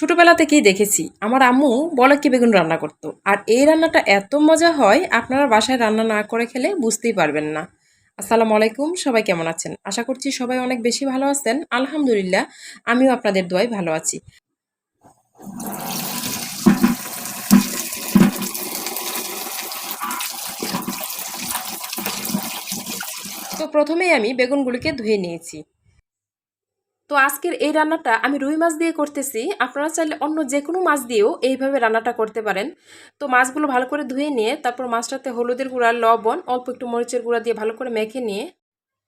ছোটবেলা থেকেই দেখেছি, আমার আম্মু বলকে বেগুন রান্না করতো। আর এই রান্নাটা এত মজা হয়, আপনারা বাসায় রান্না না করে খেলে বুঝতেই পারবেন না। আসসালামু আলাইকুম, সবাই কেমন আছেন? আশা করছি সবাই অনেক বেশি ভালো আছেন। আলহামদুলিল্লাহ, আমিও আপনাদের দোয়ায় ভালো আছি। তো প্রথমেই আমি বেগুনগুলিকে ধুয়ে নিয়েছি। তো আজকের এই রান্নাটা আমি রুই মাছ দিয়ে করতেছি। আপনারা চাইলে অন্য যে কোনো মাছ দিয়েও এইভাবে রান্নাটা করতে পারেন। তো মাছগুলো ভালো করে ধুয়ে নিয়ে তারপর মাছটাতে হলুদের গুঁড়া, লবণ, অল্প একটু মরিচের গুঁড়া দিয়ে ভালো করে মেখে নিয়ে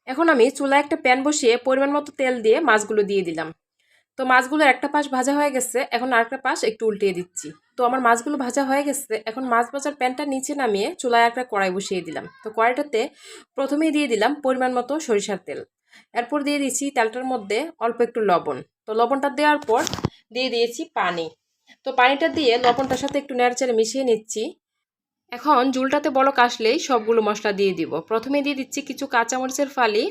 এখন আমি চুলায় একটা প্যান বসিয়ে পরিমাণ মতো তেল দিয়ে মাছগুলো দিয়ে দিলাম। তো মাছগুলোর একটা পাশ ভাজা হয়ে গেছে, এখন আরেকটা পাশ একটু উল্টিয়ে দিচ্ছি। তো আমার মাছগুলো ভাজা হয়ে গেছে, এখন মাছ ভাজার প্যানটা নিচে নামিয়ে চুলায় একটা কড়াই বসিয়ে দিলাম। তো কড়াইটাতে প্রথমেই দিয়ে দিলাম পরিমাণ মতো সরিষার তেল। এরপর দিয়ে দিয়েছি তেলটার মধ্যে অল্প একটু লবণ। তো লবণটা দেওয়ার পর দিয়ে দিয়েছি পানি। তো পানিটা দিয়ে লবণটার সাথে একটু নেড়েচেড়ে মিশিয়ে নিচ্ছি। এখন জুলটাতে বলক আসলেই সবগুলো মশলা দিয়ে দিব। প্রথমে দিয়ে দিচ্ছি কিছু কাঁচামরিচের ফালি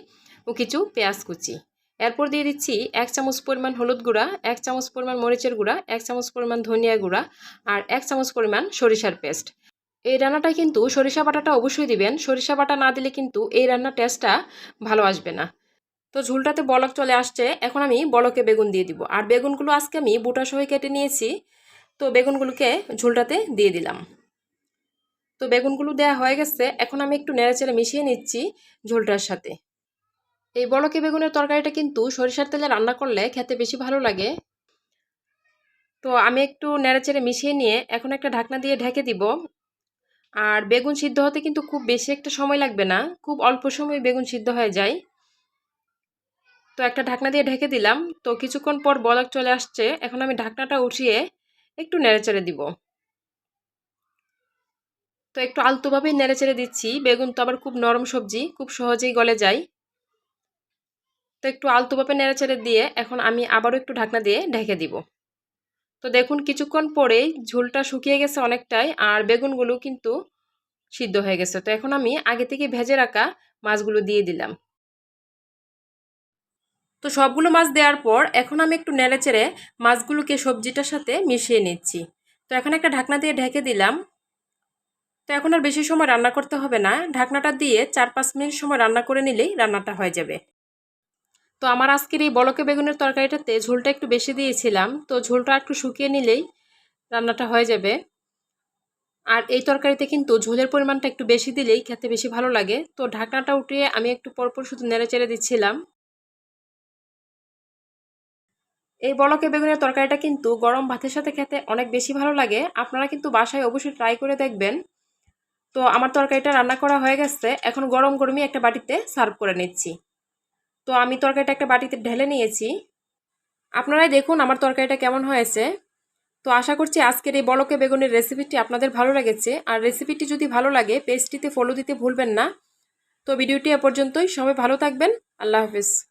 ও কিছু পেঁয়াজ কুচি। এরপর দিয়ে দিচ্ছি এক চামচ পরিমাণ হলুদ গুঁড়া, এক চামচ পরিমাণ মরিচের গুঁড়া, এক চামচ পরিমাণ ধনিয়া গুঁড়া আর এক চামচ পরিমাণ সরিষার পেস্ট। এই রান্নাটায় কিন্তু সরিষা বাটাটা অবশ্যই দিবেন। সরিষা বাটা না দিলে কিন্তু এই রান্নার টেস্টটা ভালো আসবে না। তো ঝুলটাতে বলক চলে আসছে। এখন আমি বলকে বেগুন দিয়ে দিব। আর বেগুনগুলো আজকে আমি বুটা সহ কেটে নিয়েছি। তো বেগুনগুলোকে ঝুলটাতে দিয়ে দিলাম। তো বেগুনগুলো দেওয়া হয়ে গেছে। এখন আমি একটু নেড়েচেড়ে মিশিয়ে নিচ্ছি ঝোলটার সাথে। এই বলকে বেগুনের তরকারিটা কিন্তু সরিষার তেলে রান্না করলে খেতে বেশি ভালো লাগে। তো আমি একটু নেড়েচেড়ে মিশিয়ে নিয়ে এখন একটা ঢাকনা দিয়ে ঢেকে দিব। আর বেগুন সিদ্ধ হতে কিন্তু খুব বেশি একটা সময় লাগবে না। খুব অল্প সময় বেগুন সিদ্ধ হয়ে যায়। তো একটা ঢাকনা দিয়ে ঢেকে দিলাম। তো কিছুক্ষণ পর বলক চলে আসছে। এখন আমি ঢাকনাটা উঠিয়ে একটু নেড়েচেড়ে দিব। তো একটু আলতোভাবেই নেড়েচেড়ে দিচ্ছি। বেগুন তো আবার খুব নরম সবজি, খুব সহজেই গলে যায়। তো একটু আলতোভাবে নেড়েচেড়ে দিয়ে এখন আমি আবারও একটু ঢাকনা দিয়ে ঢেকে দিব। তো দেখুন, কিছুক্ষণ পরেই ঝোলটা শুকিয়ে গেছে অনেকটাই আর বেগুনগুলো কিন্তু সিদ্ধ হয়ে গেছে। তো এখন আমি আগে থেকে ভেজে রাখা মাছগুলো দিয়ে দিলাম। তো সবগুলো মাছ দেওয়ার পর এখন আমি একটু নেড়ে চেড়ে মাছগুলোকে সবজিটার সাথে মিশিয়ে নিচ্ছি। তো এখন একটা ঢাকনা দিয়ে ঢেকে দিলাম। তো এখন আর বেশি সময় রান্না করতে হবে না। ঢাকনাটা দিয়ে চার পাঁচ মিনিট সময় রান্না করে নিলেই রান্নাটা হয়ে যাবে। তো আমার আজকের এই বলকে বেগুনের তরকারিটাতে ঝোলটা একটু বেশি দিয়েছিলাম। তো ঝোলটা একটু শুকিয়ে নিলেই রান্নাটা হয়ে যাবে। আর এই তরকারিতে কিন্তু ঝোলের পরিমাণটা একটু বেশি দিলেই খেতে বেশি ভালো লাগে। তো ঢাকনাটা উঠিয়ে আমি একটু পরপর শুধু নেড়ে চেড়ে দিচ্ছিলাম। এই বলকে বেগুনের তরকারিটা কিন্তু গরম ভাতের সাথে খেতে অনেক বেশি ভালো লাগে। আপনারা কিন্তু বাসায় অবশ্যই ট্রাই করে দেখবেন। তো আমার তরকারিটা রান্না করা হয়ে গেছে। এখন গরম গরমই একটা বাটিতে সার্ভ করে নিচ্ছি। তো আমি তরকারিটা একটা বাটিতে ঢেলে নিয়েছি। আপনারাই দেখুন আমার তরকারিটা কেমন হয়েছে। তো আশা করছি আজকের এই বলকে বেগুনের রেসিপিটি আপনাদের ভালো লেগেছে। আর রেসিপিটি যদি ভালো লাগে পেজটিতে ফলো দিতে ভুলবেন না। তো ভিডিওটি এ পর্যন্তই। সবাই ভালো থাকবেন। আল্লাহ হাফিজ।